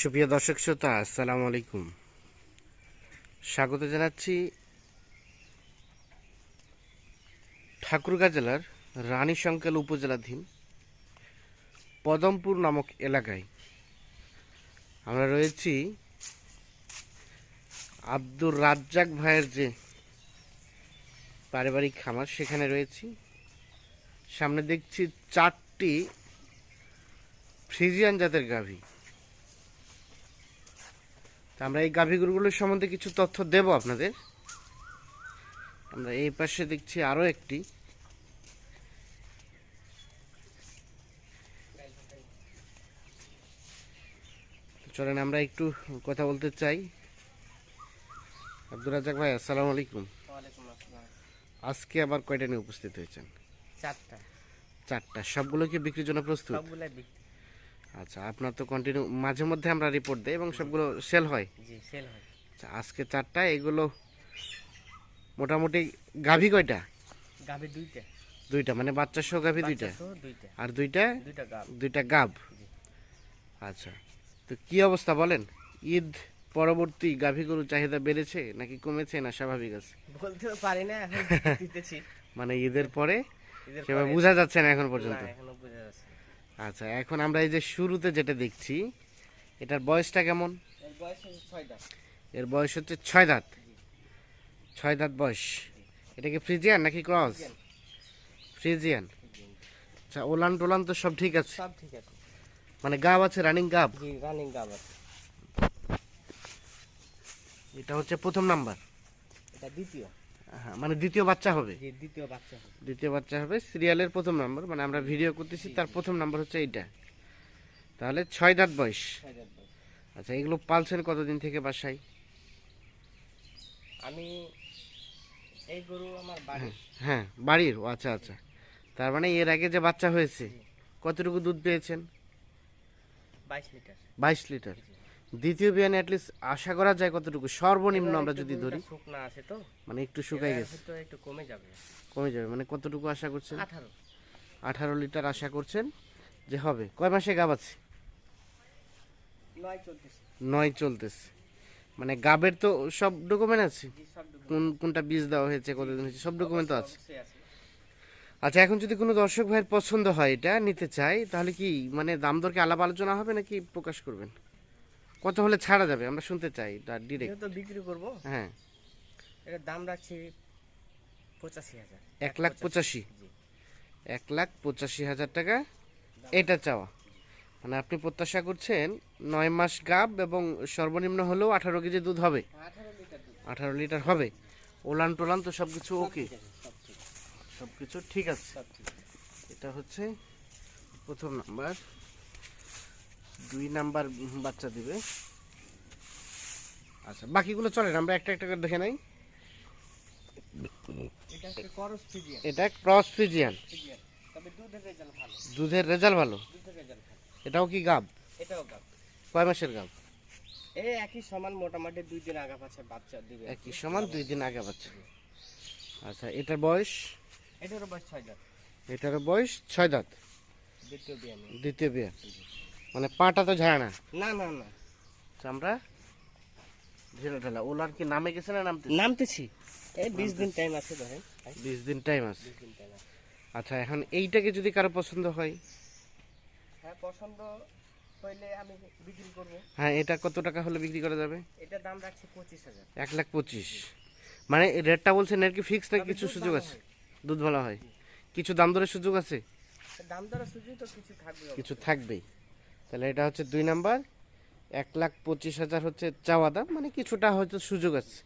সুপ্রিয় দর্শক শ্রোতা, আসসালামু আলাইকুম। স্বাগত জানাচ্ছি ঠাকুরগাঁ জেলার রানী সংকেল উপজেলাধীন পদমপুর নামক এলাকায় আমরা রয়েছি। আব্দুর রাজ্জাক ভাইয়ের যে পারিবারিক খামার, সেখানে রয়েছি। সামনে দেখছি চারটি ফ্রিজিয়ান জাতের গাভী। তা আমরা এই গাভী গরুগুলোর সম্বন্ধে কিছু তথ্য দেব আপনাদের। আমরা এই পাশে দেখছি আরও একটি। চলেন আমরা একটু কথা বলতে চাই। আব্দুল রাজাক ভাই আসসালামু আলাইকুম। আজকে আবার কয়টা নিয়ে উপস্থিত হয়েছেন? চারটা। চারটা। সবগুলো কি বিক্রির জন্য প্রস্তুত? আচ্ছা আপনার তো কন্টিনিউ মাঝে মধ্যে আমরা রিপোর্ট দেই এবং সবগুলো সেল হয়। জি সেল হয়। আচ্ছা আজকে চারটা এগুলো মোটামুটি গাভী কয়টা? গাভি দুইটা। দুইটা মানে বাচ্চা সহ গাভী দুইটা? আর দুইটা? দুইটা গাব আচ্ছা তো কি অবস্থা বলেন? ঈদ পরবর্তী গাভী গরুর চাহিদা বেড়েছে নাকি কমেছে না স্বাভাবিক আছে? বলতেও পারি না এখন দিতেছি। মানে ঈদের পরে সেভাবে বোঝা যাচ্ছে না এখন পর্যন্ত। এখনও বোঝা যাচ্ছে। আচ্ছা এখন আমরা এই যে শুরুতে যেটা দেখছি এটার বয়সটা কেমন? এর বয়স হচ্ছে ছয় দাঁত। এর বয়স হচ্ছে ছয় দাঁত। বয়স। এটা কি ফ্রিজিয়ান নাকি ক্রস? ফ্রিজিয়ান। আচ্ছা ওলান টোলান তো সব ঠিক আছে? সব ঠিক আছে। মানে গাব আছে রানিং গাব? জি রানিং গাভ আছে। এটা হচ্ছে প্রথম নাম্বার। এটা দ্বিতীয়। হ্যাঁ মানে দ্বিতীয় বাচ্চা হবে। দ্বিতীয় বাচ্চা হবে। দ্বিতীয় বাচ্চা হবে সিরিয়ালের প্রথম নাম্বার মানে আমরা ভিডিও করতেছি তার প্রথম নাম্বার হচ্ছে এইটা। তাহলে ছয় দাঁত বয়স। আচ্ছা এগুলো পালছেন কতদিন থেকে বাসায়? আমি এই গরু আমার বাড়ি হ্যাঁ বাড়ির ও আচ্ছা আচ্ছা। তার মানে এর আগে যে বাচ্চা হয়েছে কতটুকু দুধ পেয়েছেন? বাইশ লিটার। বাইশ লিটার। দ্বিতীয় বিয়ানে অ্যাটলিস্ট আশা করা যায় কতটুকু? সর্বনিম্ন আমরা যদি ধরি। শুকনা আছে তো। মানে একটু শুকাই গেছে। তো একটু কমে যাবে। কমে যাবে মানে কতটুকু আশা করছেন? আঠারো। আঠারো লিটার আশা করছেন যে হবে। কয় মাসে গাব আছে? নয় চলতেছে। নয় চলতেছে। মানে গাবের তো সব ডকুমেন্ট আছে? কোন কোনটা বীজ দেওয়া হয়েছে কতদিন হয়েছে সব ডকুমেন্ট তো আছে। আছে। আচ্ছা এখন যদি কোনো দর্শক ভাইয়ের পছন্দ হয় এটা নিতে চাই তাহলে কি মানে দাম দরকে আলাপ আলোচনা হবে নাকি প্রকাশ করবেন? কত হলে ছাড়া যাবে? আমরা শুনতে চাই ডিরেক্ট যেহেতু বিক্রি করব। হ্যাঁ। এটার দাম রাখছি পঁচাশি হাজার। এক লাখ পঁচাশি। এক লাখ পঁচাশি হাজার টাকা। এটা চাওয়া। মানে আপনি প্রত্যাশা করছেন নয় মাস গাব এবং সর্বনিম্ন হলেও আঠারো কেজি দুধ হবে। আঠারো লিটার হবে। ওলান টোলান তো সব কিছু ওকে সব কিছু ঠিক আছে। এটা হচ্ছে প্রথম নাম্বার। দুই নাম্বার বাচ্চা দিবে। আচ্ছা বাকিগুলো চলেন আমরা একটা একটা করে দেখে নাই। এটা করস ফিজিয়ান দুধের রেজাল্ট ভালো। এটাও কি গাব? এটাও গাব। কয় মাসের গাব? এই একই সমান মোটামুটি দুই দিন আগা পাছে বাচ্চা দিবে। একই সমান দুই দিন আগে বাচ্চা। আচ্ছা এটার বয়স? এটারও বয়স ছয় দাঁত। এটার বয়স ছয় দাঁত। দ্বিতীয় বিয়ানে দ্বিতীয় বিয়ে। মানে পাটা তো ঝাড়ে না। না না না। আমরা ঢেলা ঢেলা ওলার কি নামে গেছে না নামতে নামতেছি। এই বিশ দিন টাইম আছে ধরেন। বিশ দিন টাইম আছে। আচ্ছা এখন এইটাকে যদি কারও পছন্দ হয়? হ্যাঁ পছন্দ হইলে আমি বিক্রি করব। হ্যাঁ এটা কত টাকা হলে বিক্রি করা যাবে? এটা দাম রাখছি পঁচিশ হাজার। এক লাখ পঁচিশ। মানে রেটটা বলছেন এর কি ফিক্স না কিছু সুযোগ আছে? দুধ ভালো হয়। কিছু দাম দরের সুযোগ আছে? দাম দরা সুযোগ তো কিছু থাকবে। কিছু থাকবেই। তাহলে এটা হচ্ছে দুই নাম্বার। এক লাখ পঁচিশ হাজার হচ্ছে চাওয়া দাম মানে কিছুটা হয়তো সুযোগ আছে।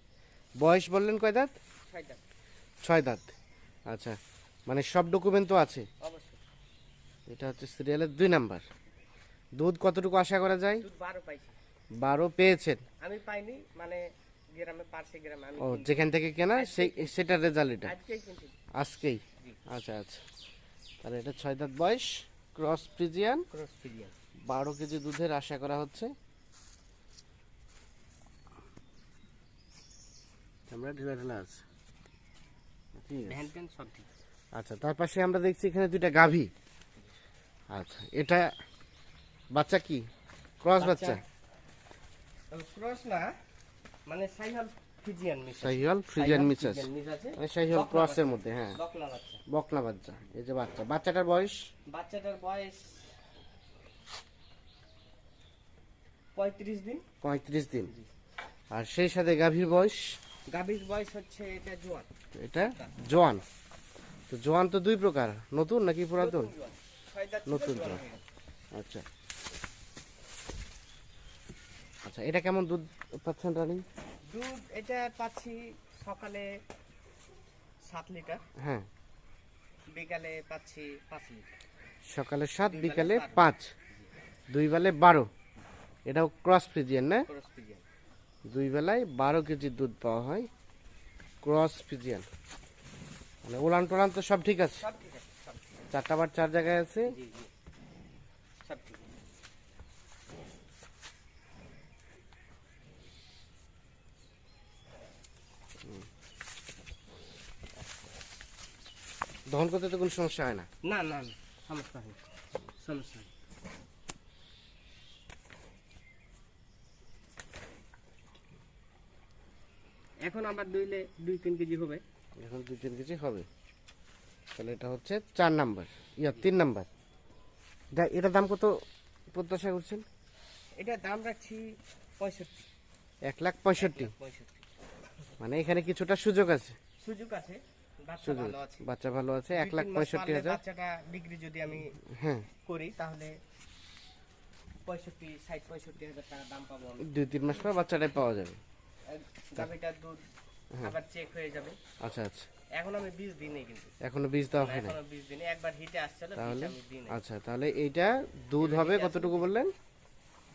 বয়স বললেন কয় দাঁত? ছয় দাঁত। আচ্ছা মানে সব ডকুমেন্ট তো আছে? অবশ্যই। এটা হচ্ছে সিরিয়ালের দুই নাম্বার। দুধ কতটুকু আশা করা যায়? বারো পেয়েছেন। আমি পাইনি মানে গ্রামে পার্শ্বে গ্রামে ও যেখান থেকে কেনা সেই সেটার রেজাল্ট এটা? আজকেই। আচ্ছা আচ্ছা। তাহলে এটা ছয় দাঁত বয়স। ক্রস ফ্রিজিয়ান ক্রস ফিরিয়ান বারো কেজি দুধের আশা করা হচ্ছে। আমরা ঢিলা ঢিলা আছে। আচ্ছা তার পাশে আমরা দেখছি এখানে দুইটা গাভী। আচ্ছা এটা বাচ্চা কি? ক্রস বাচ্চা। ক্রস না মানে সাইহাল মিক্স ফ্রিজিয়ান মিক্স আছে। মানে ক্রসের মধ্যে হ্যাঁ। বকলা বাচ্চা। বকনা বাচ্চা এই যে বাচ্চা। বাচ্চাটার বয়স? বাচ্চাটার বয়স পঁয়ত্রিশ দিন। পঁয়ত্রিশ দিন। আর সেই সাথে গাভীর বয়স? গাভীর বয়স হচ্ছে এটা জোয়ান। এটা? জোয়ান। তো জোয়ান তো দুই প্রকার। নতুন নাকি পুরাতন? নতুন জোয়ান। আচ্ছা। আচ্ছা এটা কেমন দুধ পাচ্ছেন রানী? দুধ এটা পাচ্ছি সকালে সাত লিটার হ্যাঁ। বিকালে পাচ্ছি পাঁচ লিটার। সকালে সাত দুই বিকালে পাঁচ। দুই বেলায় বারো। এটাও ক্রস ফ্রিজিয়ান না? দুই বেলায় বারো কেজি দুধ পাওয়া হয়। ক্রস ফিজিয়ান মানে উলান টোলান তো সব ঠিক আছে। চারটা বার চার জায়গায় আছে? দহন করতে তো কোনো সমস্যা হয় না? না না সমস্যা নেই সমস্যা নেই এখন আবার দুইলে দুই তিন কেজি হবে। এখন দুই তিন কেজি হবে। তাহলে এটা হচ্ছে চার নাম্বার। ইয়া তিন নাম্বার। এটা এটার দাম কত প্রত্যাশা করছেন? এটা দাম রাখছি পঁয়ষট্টি। এক লাখ পঁয়ষট্টি। মানে এখানে কিছুটা সুযোগ আছে। সুযোগ আছে। বাচ্চা ভালো আছে। এক লাখ পঁয়ষট্টি হাজার। বাচ্চাটা বিক্রি যদি আমি হ্যাঁ। করি তাহলে পঁয়ষট্টি ষাট পঁয়ষট্টি হাজার টাকা দাম পাবো দুই তিন মাস পর বাচ্চাটাই পাওয়া যাবে। গাভিটার দুধ হ্যাঁ। আবার চেক হয়ে যাবে। আচ্ছা আচ্ছা। এখন আমি বীজ দিই নাই কিন্তু। এখনও বীজ দেওয়া হয় না এখনও বীজ দিই একবার হিটে আসছিল বীজ আমি দিই আচ্ছা তাহলে এইটা দুধ হবে কতটুকু বললেন?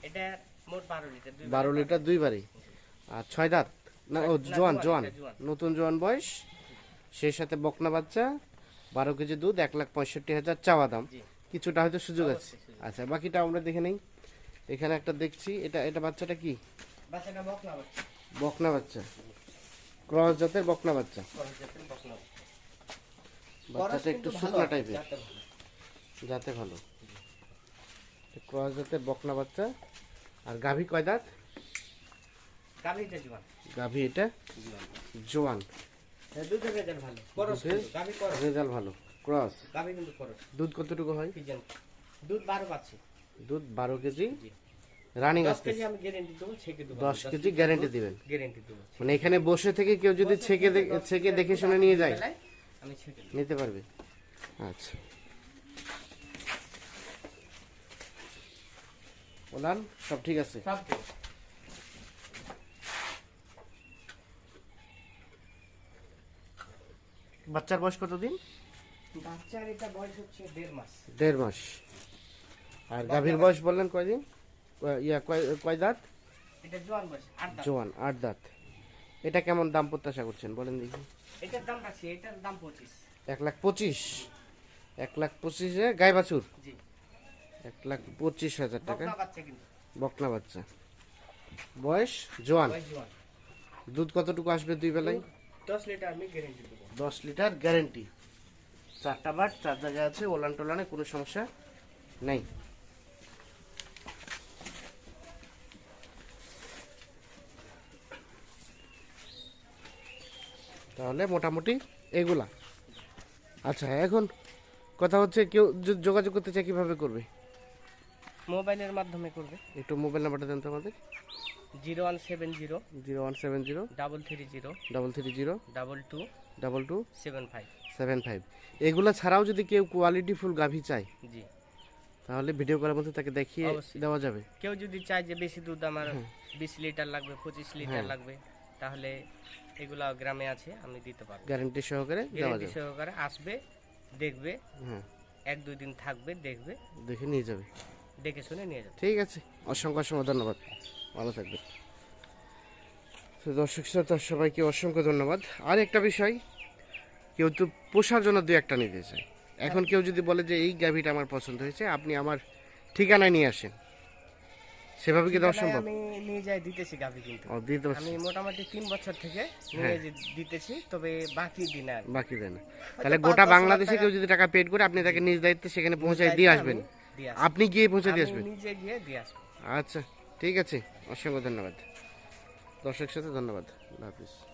এটা মোট বারো লিটার দুই বারো লিটার। দুইবারই আর ছয় দাঁত? না ও জোয়ান জোয়ান। নতুন জোয়ান বয়স। সেই সাথে বকনা বাচ্চা বারো কেজি দুধ এক লাখ পঁয়ষট্টি হাজার চাওয়া দাম। কিছুটা হয়তো সুযোগ আছে। আচ্ছা বাকিটা আমরা দেখে নেই। এখানে একটা দেখছি। এটা এটা বাচ্চাটা কি? বাচ্চাটা বকনা বাচ্চা। বকনা বাচ্চা। ক্রস জাতের বকনা বাচ্চা। বাচ্চাটা একটু শুকনা টাইপের যাতে ভালো। ক্রস জাতের বকনা বাচ্চা। আর গাভী কয় দাঁত? গাভী এটা জোয়ান। হ্যাঁ, রেজাল্ট ভালো। করস? দুধ কতটুকু হয়? দুধ বারো পাচ্ছি দুধ বারো কেজি। রানিং আসতে দশ কেজি গ্যারেন্টি দিবেন। গ্যারেন্টি দেবো। মানে এখানে বসে থেকে কেউ যদি ছেকে ছেকে দেখে শুনে নিয়ে যায়। আমি ছেকে নিতে পারবে? আচ্ছা। বলান সব ঠিক আছে? সব ঠিক। বাচ্চার বয়স কতদিন বাচ্চার এটা বয়স হচ্ছে দেড় মাস। দেড় মাস। আর গাভীর বয়স বললেন কয়দিন? কয়- ইয়া কয় কয় দাঁত? এটা জোয়ান বয়স আট দাম জোয়ান আট দাঁত। এটা কেমন দাম প্রত্যাশা করছেন বলেন দেখি। এটার দাম রাখছি এটার দাম পঁচিশ। এক লাখ পঁচিশ? এক লাখ পঁচিশে গায়ে বাছুর এক লাখ পঁচিশ হাজার টাকা। বকনা বাচ্চা বয়স? জোয়ান? দুধ কতটুকু আসবে দুই বেলায়? দশ লিটার আমি গ্যারেন্টি দশ লিটার গ্যারেন্টি চারটা বার চার জায়গায় আছে ওলান টোলানে কোনো সমস্যা নেই। তাহলে মোটামুটি এগুলা। আচ্ছা এখন কথা হচ্ছে কেউ যোগাযোগ করতে চায় কীভাবে করবে? মোবাইলের মাধ্যমে করবে। একটু মোবাইল নাম্বারটা দেন তো আমাদের। Zero one seven zero zero one seven zero double three zero double three zero double two double two seven five. Seven five. এগুলো ছাড়াও যদি কেউ কোয়ালিটি ফুল গাভী চায় জি। তাহলে ভিডিও করার মধ্যে তাকে দেখিয়ে। দেওয়া যাবে। কেউ যদি চায় যে বেশি দুধ আমার বিশ লিটার লাগবে পঁচিশ লিটার হ্যাঁ। লাগবে তাহলে এগুলা গ্রামে আছে আমি দিতে পারব। গ্যারান্টি সহকারে গ্যারেন্টি সহকারে আসবে দেখবে হ্যাঁ এক দুই দিন থাকবে দেখবে দেখে নিয়ে যাবে। দেখে শুনে নিয়ে যাবে। ঠিক আছে অসংখ্য অসংখ্য ধন্যবাদ। ভালো থাকবে। তো দর্শক শ্রোতা সবাইকে অসংখ্য ধন্যবাদ। আর একটা বিষয় কেউ তো পোষার জন্য দু একটা নিতে চায়। এখন কেউ যদি বলে যে এই গাভীটা আমার পছন্দ হয়েছে আপনি আমার ঠিকানায় নিয়ে আসেন। সেভাবে কি দেওয়া সম্ভব? আমি নিয়ে যাই দিতেছি গাভি কিন্তু। আমি মোটামুটি তিন বছর থেকে নিয়ে হ্যাঁ। দিতেছি তবে বাকি দিন আর। বাকি দেন। তাহলে গোটা বাংলাদেশে কেউ যদি টাকা পেড করে আপনি তাকে নিজ দায়িত্বে সেখানে পৌঁছায় দিয়ে আসবেন। আপনি গিয়ে পৌঁছে দিয়ে আসবেন। নিজে গিয়ে দিয়ে আসবেন আচ্ছা ঠিক আছে। অসংখ্য ধন্যবাদ। দর্শক সাথে ধন্যবাদ। আল্লাহ হাফিজ।